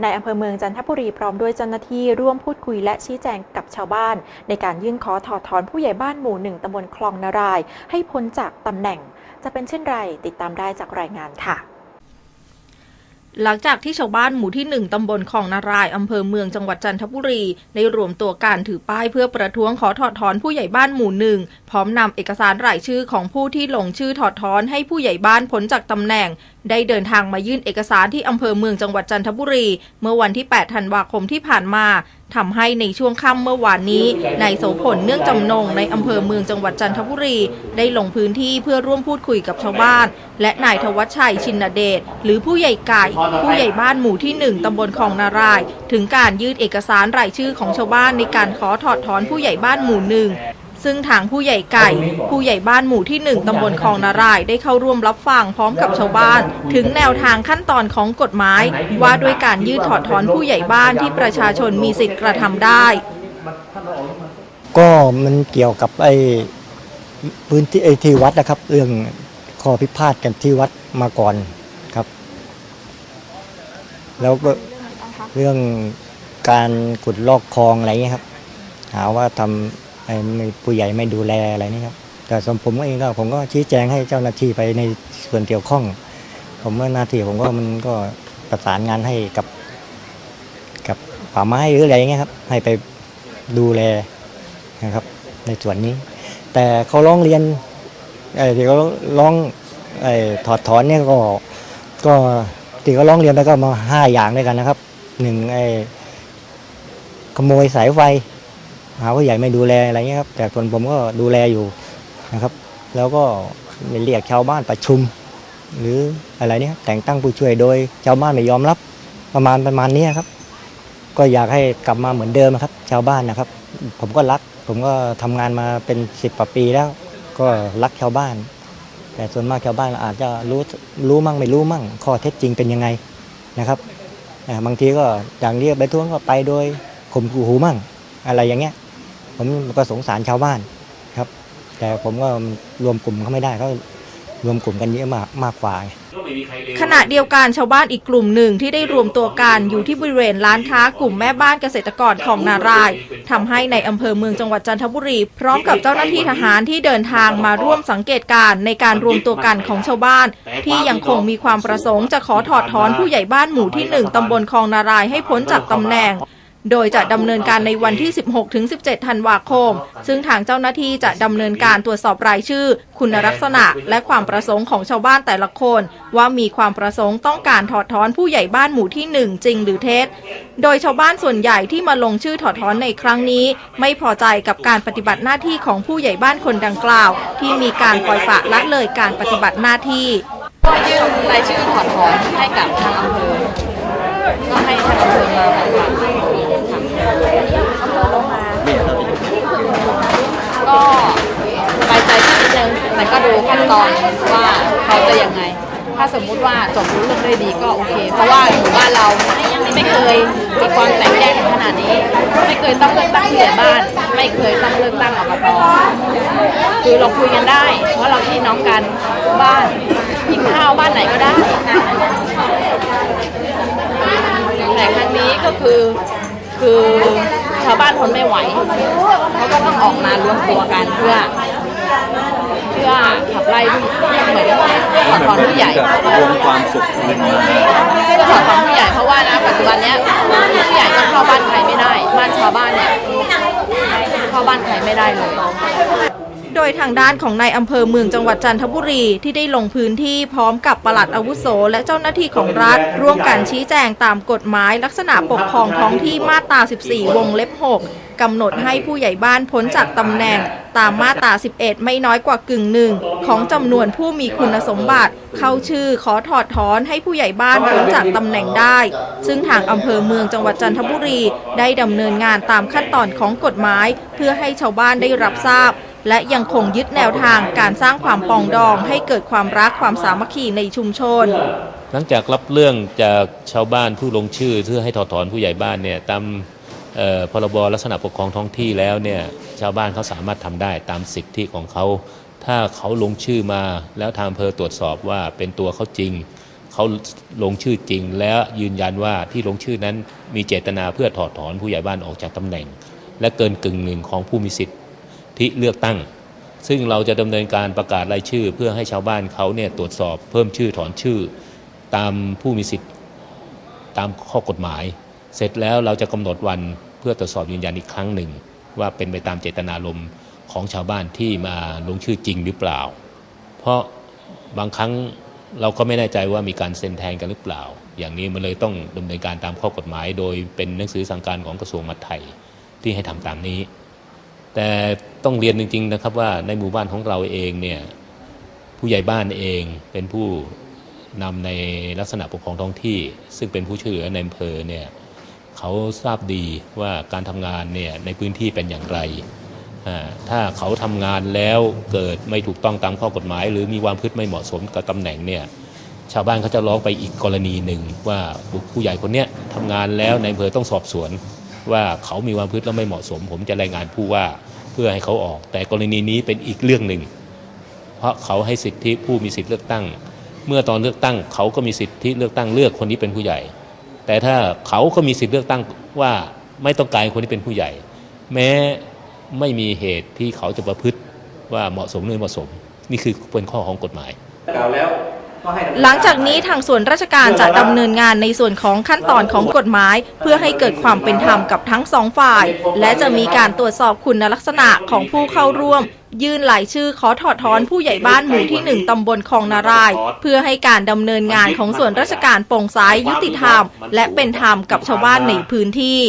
ในอำเภอเมืองจันทบุรีพร้อมด้วยเจ้าหน้าที่ร่วมพูดคุยและชี้แจงกับชาวบ้าน ในการยื่นขอถอดถอนผู้ใหญ่บ้านหมู่หนึ่งตำบลคลองนาราย ให้พ้นจากตำแหน่ง จะเป็นเช่นไรติดตามได้จากรายงานค่ะหลังจากที่ชาวบ้านหมู่ที่ 1 ตำบลคลองนาราย อำเภอเมืองจังหวัดจันทบุรี ได้รวมตัวการถือป้ายเพื่อประท้วงขอถอดถอนผู้ใหญ่บ้านหมู่หนึ่งพร้อมนำเอกสารรายชื่อของผู้ที่ลงชื่อถอดถอนให้ผู้ใหญ่บ้านพ้นจากตำแหน่ง ได้เดินทางมายื่นเอกสารที่อำเภอเมืองจังหวัดจันทบุรี เมื่อวันที่ 8 ธันวาคมที่ผ่านมาทำให้ในช่วงค่ำเมื่อวานนี้นายโสพลเนื่องจำนงในอำเภอเมืองจังหวัดจันทบุรี ได้ลงพื้นที่เพื่อร่วมพูดคุยกับชาวบ้าน และนายทวัชชัยชินเดชหรือผู้ใหญ่ไก่ ผู้ใหญ่บ้านหมู่ที่ 1 ตำบลคลองนาราย ถึงการยื่นเอกสารรายชื่อของชาวบ้านในการขอถอดถอนผู้ใหญ่บ้านหมู่หนึ่ง ซึ่งทางผู้ใหญ่ไก่ ผู้ใหญ่บ้านหมู่ที่ 1 ตำบลคลองนารายได้เข้าร่วมรับฟังพร้อมกับชาวบ้าน ถึงแนวทางขั้นตอนของกฎหมาย ว่าด้วยการยื่นถอดถอนผู้ใหญ่บ้านที่ประชาชนมีสิทธิ์กระทำได้ ก็มันเกี่ยวกับไอ้พื้นที่ไอ้ที่วัดนะครับ เรื่องข้อพิพาทกันที่วัดมาก่อนครับ แล้วก็เรื่องการขุดลอกคลองอะไรเงี้ยครับ หาว่าทำไอ้ไม่ ผู้ใหญ่ไม่ดูแลอะไรนี่ครับ แต่สมผมเองก็ผมก็ชี้แจงให้เจ้าหน้าที่ไปในส่วนเกี่ยวข้อง ผมว่าหน้าที่ผมก็มันก็ประสานงานให้กับ กับป่าไม้หรืออะไรเงี้ยครับ ให้ไปดูแลนะครับ ในส่วนนี้ แต่เขาร้องเรียนไอ้ที่เขาร้องไอ้ถอดถอนเนี่ยก็ก็ที่เขาร้องเรียนไปก็มาห้าอย่างด้วยกันนะครับหนึ่งไอ้ขโมยสายไฟ หาว่าใหญ่ไม่ดูแลอะไรเงี้ยครับ แต่ส่วนผมก็ดูแลอยู่นะครับ แล้วก็เรียกชาวบ้านประชุม หรืออะไรเนี่ยแต่งตั้งผู้ช่วยโดยชาวบ้านไม่ยอมรับประมาณประมาณนี้ครับ ก็อยากให้กลับมาเหมือนเดิมนะครับ ชาวบ้านนะครับ ผมก็รัก ผมก็ทำงานมาเป็นสิบกว่าปีแล้ว ก็รักชาวบ้าน แต่ส่วนมากชาวบ้านอาจจะรู้รู้มั่งไม่รู้มั่ง ข้อเท็จจริงเป็นยังไงนะครับบางทีก็อย่างเรียกไปท้วงก็ไปโดยข่มขู่หูมั่งอะไรอย่างเงี้ย ผมก็สงสารชาวบ้านครับ แต่ผมก็รวมกลุ่มเขาไม่ได้เขารวมกลุ่มกันเยอะมากมากกว่าขณะเดียวกันชาวบ้านอีกกลุ่มหนึ่งที่ได้รวมตัวกันอยู่ที่บริเวณร้านค้ากลุ่มแม่บ้านเกษตรกรของนารายทำให้ในอำเภอเมืองจังหวัดจันทบุรี พร้อมกับเจ้าหน้าที่ทหารที่เดินทางมาร่วมสังเกตการณ์ในการรวมตัวกันของชาวบ้าน ที่ยังคงมีความประสงค์จะขอถอดถอนผู้ใหญ่บ้านหมู่ที่ 1ตำบลคลองนารายให้พ้นจากตำแหน่ง โดยจะดำเนินการในวันที่ 16-17 ธันวาคม ซึ่งทางเจ้าหน้าที่จะดำเนินการตรวจสอบรายชื่อ คุณลักษณะ และความประสงค์ของชาวบ้านแต่ละคน ว่ามีความประสงค์ต้องการถอดถอนผู้ใหญ่บ้านหมู่ที่ 1 จริงหรือเท็จ โดยชาวบ้านส่วนใหญ่ที่มาลงชื่อถอดถอนในครั้งนี้ ไม่พอใจกับการปฏิบัติหน้าที่ของผู้ใหญ่บ้านคนดังกล่าว ที่มีการปล่อยปละละเลยการปฏิบัติหน้าที่ก็ยื่นรายชื่อถอดถอนให้กับทางอำเภอ ก็ให้ทางอำเภอมาปฏิบัติก็สบายใจขึ้นนิดนึงแต่ก็ดูขั้นตอนว่าเขาจะยังไง ถ้าสมมุติว่าจบรู้เรื่องได้ดีก็โอเค เพราะว่าหมู่บ้านเราไม่เคยมีความแตกแยกขนาดนี้ ไม่เคยต้องเลือกตั้งผู้ใหญ่บ้าน ไม่เคยต้องเลือกตั้งอบตคือเราคุยกันได้ เพราะเราพี่น้องกันบ้านกินข้าวบ้านไหนก็ได้ แต่ครั้งนี้ก็คือคือชาวบ้านทนไม่ไหวเขาก็ต้องออกมารวมตัวกันเพื่อ เพื่อขับไล่ผู้เหมือนถอดถอนผู้ใหญ่รวมความสุขขึ้นมา เพื่อถอดถอนผู้ใหญ่เพราะว่านะปัจจุบันเนี้ยผู้ใหญ่ก็เข้าบ้านใครไม่ได้ บ้านชาวบ้านเนี่ยเข้าบ้านใครไม่ได้เลย โดย ทางด้านของนายอำเภอเมืองจังหวัดจันทบุรีที่ได้ลงพื้นที่พร้อมกับปลัดอาวุโส และเจ้าหน้าที่ของรัฐ ร่วมกันชี้แจงตามกฎหมายลักษณะปกครองท้องที่มาตรา 14 วงเล็บ 6กำหนดให้ผู้ใหญ่บ้านพ้นจากตำแหน่งตามมาตรา 11 ไม่น้อยกว่ากึ่งหนึ่งของจำนวนผู้มีคุณสมบัติ เข้าชื่อขอถอดถอนให้ผู้ใหญ่บ้านพ้นจากตำแหน่งได้ ซึ่งทางอำเภอเมืองจังหวัดจันทบุรี ได้ดำเนินงานตามขั้นตอนของกฎหมาย เพื่อให้ชาวบ้านได้รับทราบ และยังคงยึดแนวทางการสร้างความปองดองให้เกิดความรักความสามัคคีในชุมชน หลังจากรับเรื่องจากชาวบ้านผู้ลงชื่อเพื่อให้ถอดถอนผู้ใหญ่บ้านเนี่ยตามเอ่อพรบลักษณะปกครองท้องที่แล้วเนี่ยชาวบ้านเขาสามารถทำได้ตามสิทธิของเขา ถ้าเขาลงชื่อมาแล้วทางอำเภอตรวจสอบว่าเป็นตัวเขาจริง เขาลงชื่อจริง และยืนยันว่าที่ลงชื่อนั้นมีเจตนาเพื่อถอดถอนผู้ใหญ่บ้านออกจากตำแหน่ง และเกินกึ่งหนึ่งของผู้มีสิทธิ ที่เลือกตั้ง ซึ่งเราจะดำเนินการประกาศรายชื่อ เพื่อให้ชาวบ้านเขาเนี่ยตรวจสอบเพิ่มชื่อถอนชื่อ ตามผู้มีสิทธิ์ตามข้อกฎหมาย เสร็จแล้วเราจะกำหนดวันเพื่อตรวจสอบยืนยันอีกครั้งหนึ่ง ว่าเป็นไปตามเจตนารมณ์ของชาวบ้านที่มาลงชื่อจริงหรือเปล่า เพราะบางครั้งเราก็ไม่แน่ใจว่ามีการเซ็นแทนกันหรือเปล่า อย่างนี้มันเลยต้องดำเนินการตามข้อกฎหมาย โดยเป็นหนังสือสั่งการของกระทรวงมหาดไทยที่ให้ทำตามนี้ แต่ต้องเรียนจริง ๆ นะครับว่าในหมู่บ้านของเราเองเนี่ยผู้ใหญ่บ้านเองเป็นผู้นำในลักษณะปกครองท้องที่ ซึ่งเป็นผู้ช่วยเหลือในอำเภอเนี่ยเขาทราบดีว่าการทำงานเนี่ยในพื้นที่เป็นอย่างไร ถ้าเขาทำงานแล้วเกิดไม่ถูกต้องตามข้อกฎหมาย หรือมีความพฤติไม่เหมาะสมกับตำแหน่งเนี่ยชาวบ้านเขาจะร้องไปอีกกรณีหนึ่งว่าผู้ใหญ่คนเนี้ยทำงานแล้วในอำเภอต้องสอบสวน ว่าเขามีความพฤติแล้วไม่เหมาะสม ผมจะรายงานผู้ว่าเพื่อให้เขาออก แต่กรณีนี้เป็นอีกเรื่องหนึ่ง เพราะเขาให้สิทธิผู้มีสิทธิเลือกตั้ง เมื่อตอนเลือกตั้ง เขาก็มีสิทธิเลือกตั้งเลือกคนนี้เป็นผู้ใหญ่ แต่ถ้าเขาก็มีสิทธิเลือกตั้งว่าไม่ต้องการคนที่เป็นผู้ใหญ่ แม้ไม่มีเหตุที่เขาจะประพฤติว่าเหมาะสมหรือไม่เหมาะสม นี่คือเป็นข้อของกฎหมายกล่าวแล้ว ห้ดำเนินหลังจากนี้ทางส่วนราชการจะดำเนินงานในส่วนของขั้นตอนของกฎหมาย เพื่อให้เกิดความเป็นธรรมกับทั้งสองฝ่าย และจะมีการตรวจสอบคุณลักษณะของผู้เข้าร่วม ยื่นรายชื่อขอถอดถอนผู้ใหญ่บ้านหมู่ที่หนึ่งตำบลคลองนาราย เพื่อให้การดำเนินงานของส่วนราชการโปร่งใสยุติธรรม และเป็นธรรมกับชาวบ้านในพื้นที่